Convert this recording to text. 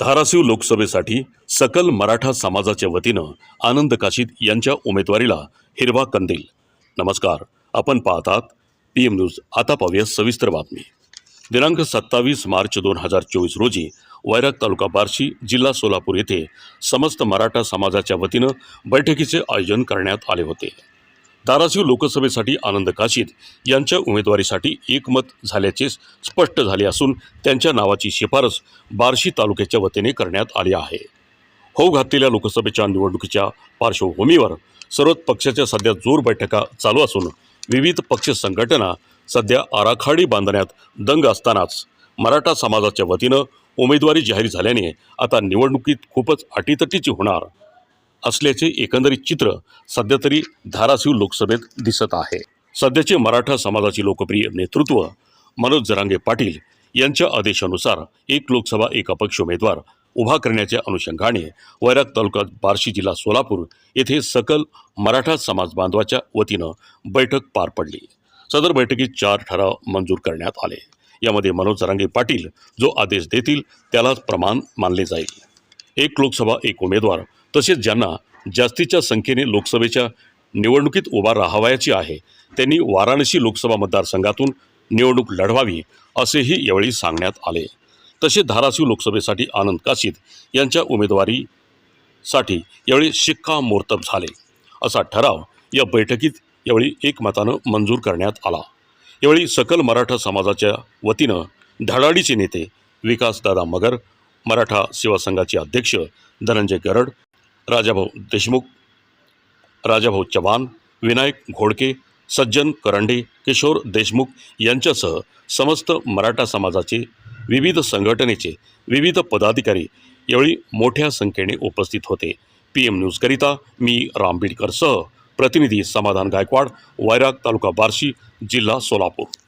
धाराशिव लोकसभेसाठी सकल मराठा समाजाच्या वतीनं आनंद काशीद यांच्या उमेदवारीला हिरवा कंदील. नमस्कार. आपण पाहतात पी एम न्यूज आता पाहूया सविस्तर बातमी. दिनांक सत्तावीस मार्च दोन हजार चोवीस रोजी वैराग तालुका बार्शी जिल्हा सोलापूर येथे समस्त मराठा समाजाच्या वतीनं बैठकीचे आयोजन करण्यात आले होते. धाराशिव लोकसभेसाठी आनंद काशीद यांच्या उमेदवारीसाठी एकमत झाल्याचे स्पष्ट झाले असून त्यांच्या नावाची शिफारस बार्शी तालुक्याच्या वतीने करण्यात आली आहे. होऊ घातलेल्या लोकसभेच्या निवडणुकीच्या पार्श्वभूमीवर सर्वच पक्षाच्या सध्या जोर बैठका चालू असून विविध पक्ष संघटना सध्या आराखडी बांधण्यात दंग असतानाच मराठा समाजाच्या वतीनं उमेदवारी जाहीर झाल्याने आता निवडणुकीत खूपच अटीतटीची होणार असल्याचे एकंदरीत चित्र सध्या तरी धाराशिव लोकसभेत दिसत आहे. सध्याचे मराठा समाजाचे लोकप्रिय नेतृत्व मनोज जरांगे पाटील यांच्या आदेशानुसार एक लोकसभा एक अपक्ष उमेदवार उभा करण्याच्या अनुषंगाने वैराग तालुका बार्शी जिल्हा सोलापूर येथे सकल मराठा समाज बांधवाच्या वतीनं बैठक पार पडली. सदर बैठकीत चार ठराव मंजूर करण्यात आले. यामध्ये मनोज जरांगे पाटील जो आदेश देतील त्यालाच प्रमाण मानले जाईल. एक लोकसभा एक उमेदवार. तसेच ज्यांना जास्तीच्या संख्येने लोकसभेच्या निवडणुकीत उभा राहावयाची आहे त्यांनी वाराणसी लोकसभा मतदारसंघातून निवडणूक लढवावी असेही यावेळी सांगण्यात आले. तसे धाराशिव लोकसभेसाठी आनंद काशीद यांच्या उमेदवारीसाठी यावेळी शिक्कामोर्तब झाले. असा ठराव या बैठकीत यावेळी एकमतानं मंजूर करण्यात आला. यावेळी सकल मराठा समाजाच्या वतीनं धडाडीचे नेते विकासदादा मगर मराठा सेवा संघाचे अध्यक्ष धनंजय गरड राजाभाऊ देशमुख राजाभाऊ चव्हाण विनायक घोडके सज्जन करंडे किशोर देशमुख यांच्यासह समस्त मराठा समाजाचे विविध संघटनेचे विविध पदाधिकारी यावेळी मोठ्या संख्येने उपस्थित होते. पी एम न्यूजकरिता मी राम बिडकरसह प्रतिनिधी समाधान गायकवाड वैराग तालुका बार्शी जिल्हा सोलापूर.